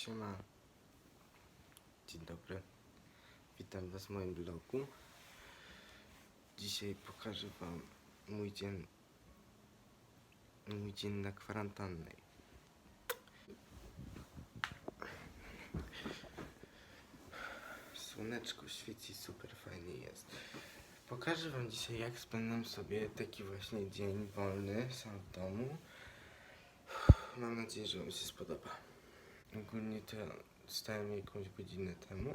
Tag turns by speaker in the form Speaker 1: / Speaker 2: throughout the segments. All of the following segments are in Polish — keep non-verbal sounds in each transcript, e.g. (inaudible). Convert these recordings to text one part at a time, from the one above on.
Speaker 1: Siema. Dzień dobry. Witam Was w moim blogu. Dzisiaj pokażę Wam mój dzień, mój dzień na kwarantannej. Słoneczko świeci, super fajnie jest. Pokażę Wam dzisiaj, jak spędzam sobie taki właśnie dzień wolny sam w domu. Mam nadzieję, że Wam się spodoba. Ogólnie to stałem jakąś godzinę temu.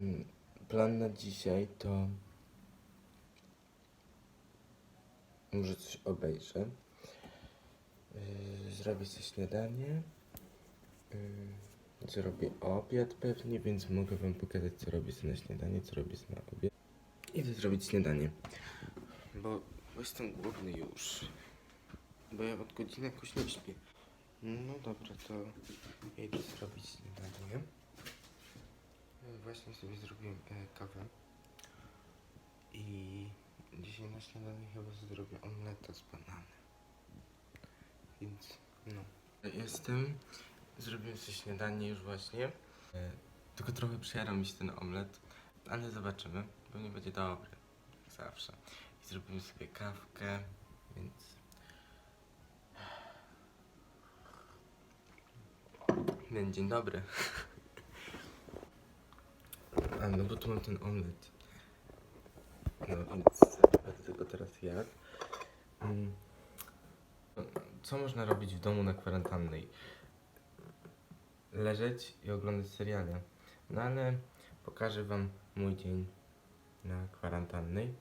Speaker 1: Mm, Plan na dzisiaj to może coś obejrzę. Yy, zrobię sobie śniadanie. Yy, zrobię obiad pewnie, więc mogę wam pokazać co robię na śniadanie, co robię na obiad. Idę zrobić śniadanie. Bo, bo jestem głodny już. Bo ja od godziny jakoś nie śpię. No dobra, to idę zrobić śniadanie. E, Właśnie sobie zrobiłem e, kawę. I dzisiaj na śniadanie chyba zrobię omleta z bananem. Więc no. Jestem. Zrobiłem sobie śniadanie już właśnie. E, tylko trochę przyjarał mi się ten omlet, ale zobaczymy. Pewnie będzie dobry. Jak zawsze. I zrobiłem sobie kawkę, więc Dzień, dobry. A no bo tu mam ten omlet. No więc będę tego teraz jadł. Mm. Co można robić w domu na kwarantannej? Leżeć i oglądać seriale. No ale pokażę wam mój dzień na kwarantannej.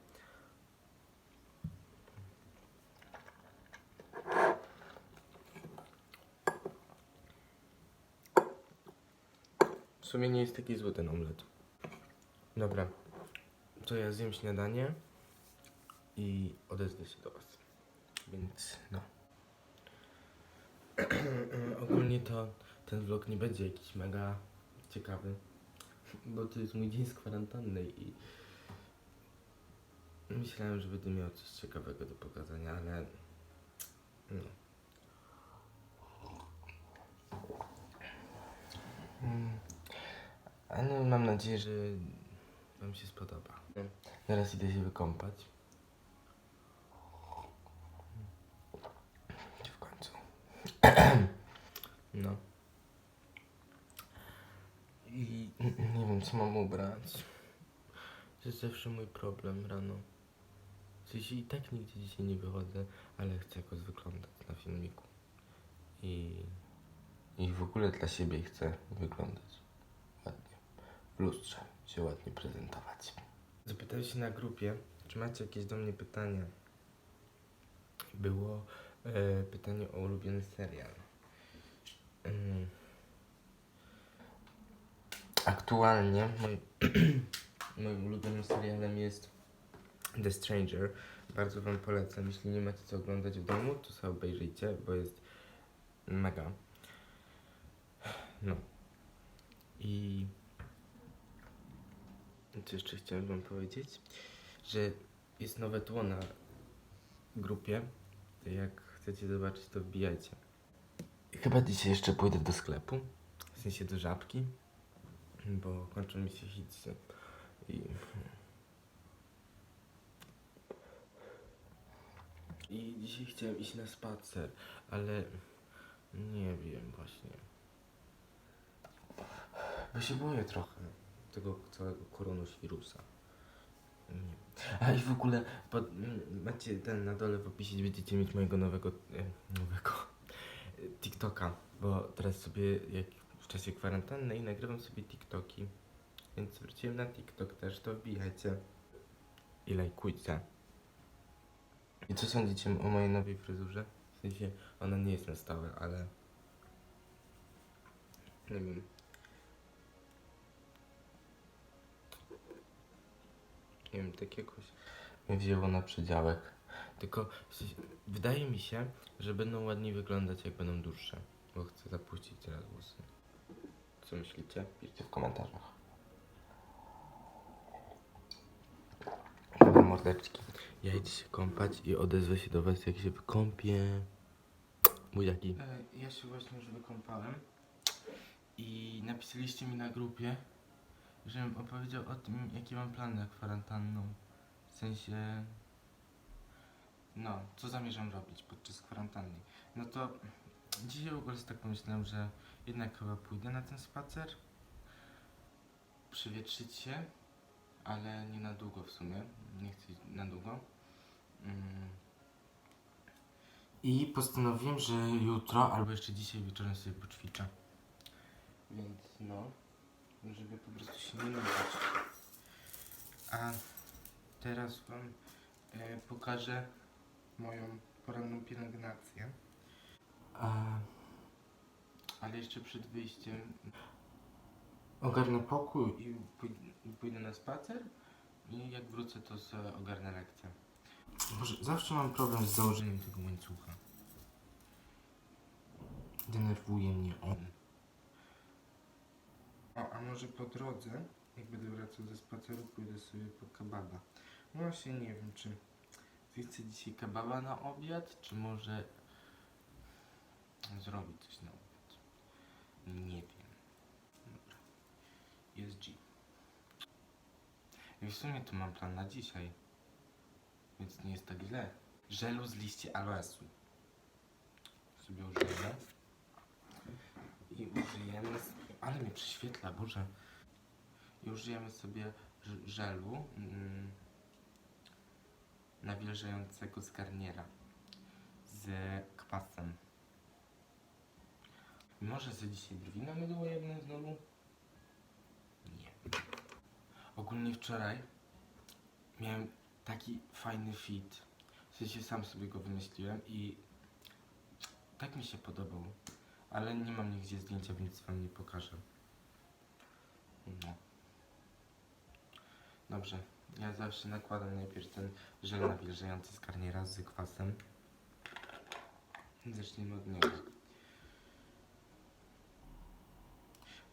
Speaker 1: Sumie nie jest taki zły ten omlet. Dobra, to ja zjem śniadanie i odezwę się do Was. Więc no. (clears throat) Ogólnie to ten vlog nie będzie jakiś mega ciekawy, bo to jest mój dzień z kwarantanny i myślałem, że będę miał coś ciekawego do pokazania, ale no. Mm. Ale mam nadzieję, że Wam się spodoba. Teraz idę się wykąpać. W końcu. (clears throat) No. I nie wiem, co mam ubrać. To jest zawsze mój problem rano. W i tak nigdzie dzisiaj nie wychodzę, ale chcę jakoś wyglądać na filmiku. I, I w ogóle dla siebie chcę wyglądać lustrze się ładnie prezentować. Zapytałem się na grupie, czy macie jakieś do mnie pytania. Było e, pytanie o ulubiony serial. Mm. Aktualnie moi, (clears throat) moim ulubionym serialem jest The Stranger. Bardzo Wam polecam. Jeśli nie macie co oglądać w domu, to sobie obejrzyjcie, bo jest mega. No. I co jeszcze chciałem Wam powiedzieć? Że jest nowe tło na grupie. Jak chcecie zobaczyć, to wbijajcie. Chyba dzisiaj jeszcze pójdę do sklepu. W sensie do żabki. Bo kończą mi się hitsy. I... I dzisiaj chciałem iść na spacer, ale nie wiem właśnie. Bo się boję trochę tego całego koronawirusa. Nie. A i w ogóle pod, macie ten na dole w opisie będziecie mieć mojego nowego nowego (laughs) TikToka, bo teraz sobie jak w czasie kwarantanny i nagrywam sobie TikToki. Więc wróciłem na TikTok też, to wbijajcie i lajkujcie. I co sądzicie o mojej nowej fryzurze? W sensie ona nie jest na stałe, ale nie wiem. Nie wiem, tak jakoś mnie wzięło na przedziałek. Tylko wydaje mi się, że będą ładniej wyglądać jak będą dłuższe. Bo chcę zapuścić teraz włosy. Co myślicie? Piszcie w komentarzach. Mordeczki. Ja idę się kąpać i odezwę się do was, jak się wykąpię. Buziaki. Ja się właśnie już wykąpałem. I napisaliście mi na grupie, żebym opowiedział o tym, jakie mam plany kwarantanną. W sensie, no, co zamierzam robić podczas kwarantanny. No to dzisiaj w ogóle tak pomyślałem, że jednak chyba pójdę na ten spacer. Przywietrzyć się, ale nie na długo w sumie. Nie chcę na długo. Mm. I postanowiłem, że jutro albo jeszcze dzisiaj wieczorem sobie poćwiczę. Więc no, żeby po prostu się nie nudzić. A teraz wam e, pokażę moją poranną pielęgnację. A, ale jeszcze przed wyjściem ogarnę pokój i pój- i pójdę na spacer. I jak wrócę, to sobie ogarnę lekcję. Boże, zawsze mam problem z założeniem tego łańcucha. Denerwuje mnie on. A może po drodze, jak będę wracał ze spaceru, pójdę sobie po kebaba. No właśnie nie wiem, czy zjedzę dzisiaj kebaba na obiad, czy może zrobić coś na obiad. Nie wiem. Dobra. Jest G. I w sumie to mam plan na dzisiaj. Więc nie jest tak źle. Żelu z liści aloesu. Sobie użyjemy. I użyjemy... Ale mnie prześwietla, Boże. I użyjemy sobie żelu mm, nawilżającego z garniera. Z kwasem. Może za dzisiaj brwi namydłujemy znowu? Nie. Ogólnie wczoraj miałem taki fajny fit. W sensie sam sobie go wymyśliłem i tak mi się podobał. Ale nie mam nigdzie zdjęcia, więc wam nie pokażę. No. Dobrze, ja zawsze nakładam najpierw ten żel nawilżający z karniera z kwasem. Zacznijmy od niego.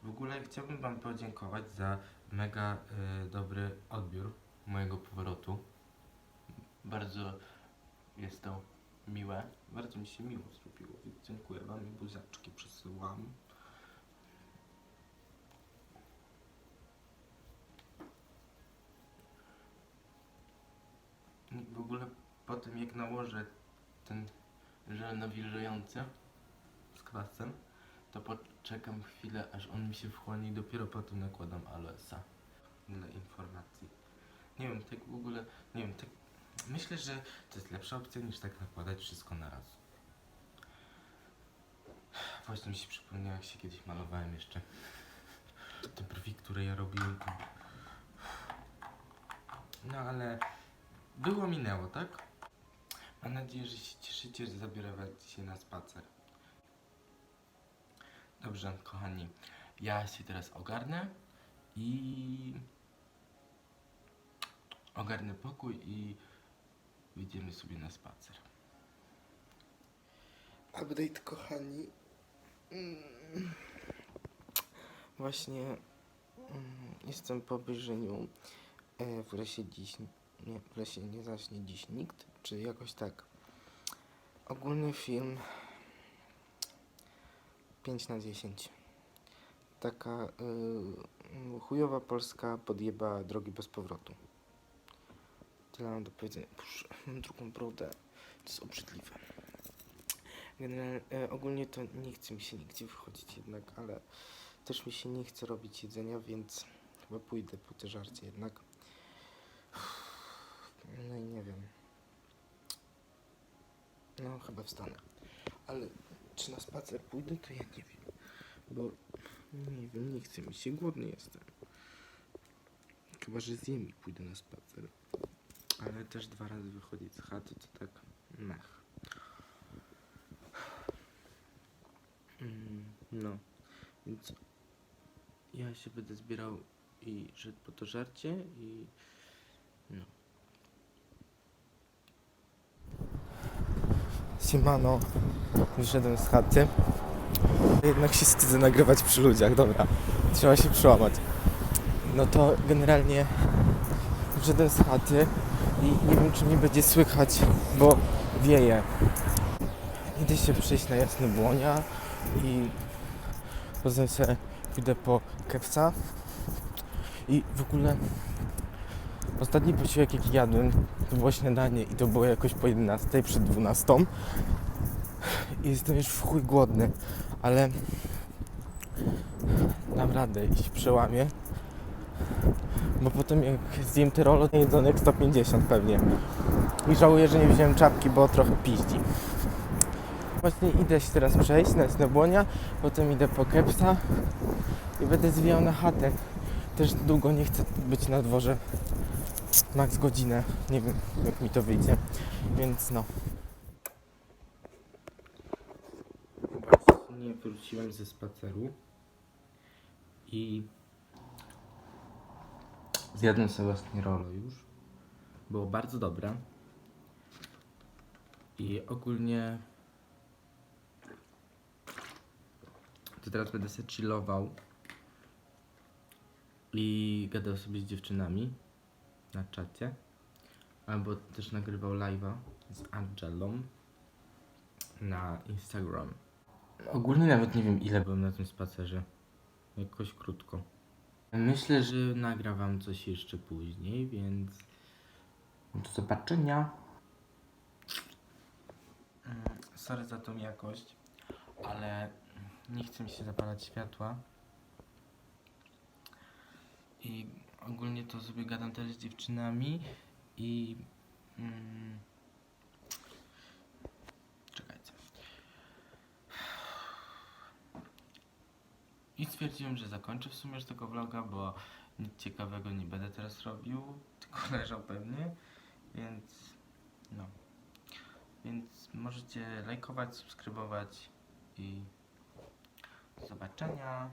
Speaker 1: W ogóle chciałbym wam podziękować za mega y, dobry odbiór mojego powrotu. Bardzo jest to miłe. Bardzo mi się miło zrobiło, dziękuję wam i buziaczki przesyłam. I W ogóle po tym jak nałożę ten żel nawilżający z kwasem, to poczekam chwilę, aż on mi się wchłonie i dopiero potem nakładam aloesa. Dla informacji. Nie wiem, tak w ogóle, nie wiem, tak myślę, że to jest lepsza opcja niż tak nakładać wszystko na raz. Właśnie mi się przypomniało, jak się kiedyś malowałem jeszcze. Te brwi, które ja robiłem. To... No ale było minęło, tak? Mam nadzieję, że się cieszycie, że zabiorę was dzisiaj na spacer. Dobrze, kochani, ja się teraz ogarnę i ogarnę pokój i wyjdziemy sobie na spacer.
Speaker 2: Update, kochani. Mm. Właśnie mm, jestem po obejrzeniu e, w lesie dziś. Nie, w lesie nie zacznie dziś nikt, czy jakoś tak. Ogólny film 5 na 10. Taka y, chujowa Polska podjeba drogi bez powrotu. Tyle mam do powiedzenia. Boże, mam drugą brodę. To jest obrzydliwe. Generalnie, e, ogólnie to nie chce mi się nigdzie wychodzić jednak, ale też mi się nie chce robić jedzenia, więc chyba pójdę po te żarcie jednak. No i nie wiem. No chyba wstanę. Ale czy na spacer pójdę, to ja nie wiem. Bo nie wiem, nie chce mi się, głodny jestem. Chyba, że zjem i pójdę na spacer. Ale też dwa razy wychodzić z chaty, to tak mech. Mm, No, więc ja się będę zbierał i szedł po to żarcie i no. Siemano, wyszedłem z chaty. Jednak się wstydzę nagrywać przy ludziach, dobra. Trzeba się przełamać. No to generalnie wyszedłem z chaty i nie wiem czy mnie będzie słychać, bo wieje. Idę się przejść na jasne błonia i Potem sobie pójdę po kepsa. I w ogóle ostatni posiłek jaki jadłem to było śniadanie i to było jakoś po 11, przed 12. I jestem już w chuj głodny, ale dam radę iść przełamię. Bo potem jak zjem te rolo, to jedzonek 150 pewnie. I żałuję, że nie wziąłem czapki, bo trochę piździ. Właśnie idę się teraz przejść na Snebłonia, potem idę po kepsa i będę zwijał na chatę. Też długo nie chcę być na dworze. Max godzinę. Nie wiem jak mi to wyjdzie. Więc no.
Speaker 1: Właśnie wróciłem ze spaceru i zjadłem sobie właśnie rolo już. Było bardzo dobre. I ogólnie to teraz będę sobie chillował i gadał sobie z dziewczynami na czacie. Albo też nagrywał live'a z Angelą na Instagram. Ogólnie nawet nie wiem ile byłem na tym spacerze. Jakoś krótko. Myślę, że nagra wam coś jeszcze później, więc do zobaczenia. Mm, Sorry za tą jakość, ale nie chcę mi się zapalać światła. I ogólnie to sobie gadam też z dziewczynami i... Mm, I stwierdziłem, że zakończę w sumie już tego vloga, bo nic ciekawego nie będę teraz robił, tylko (laughs) leżał pewnie, więc no. Więc możecie lajkować, subskrybować i do zobaczenia.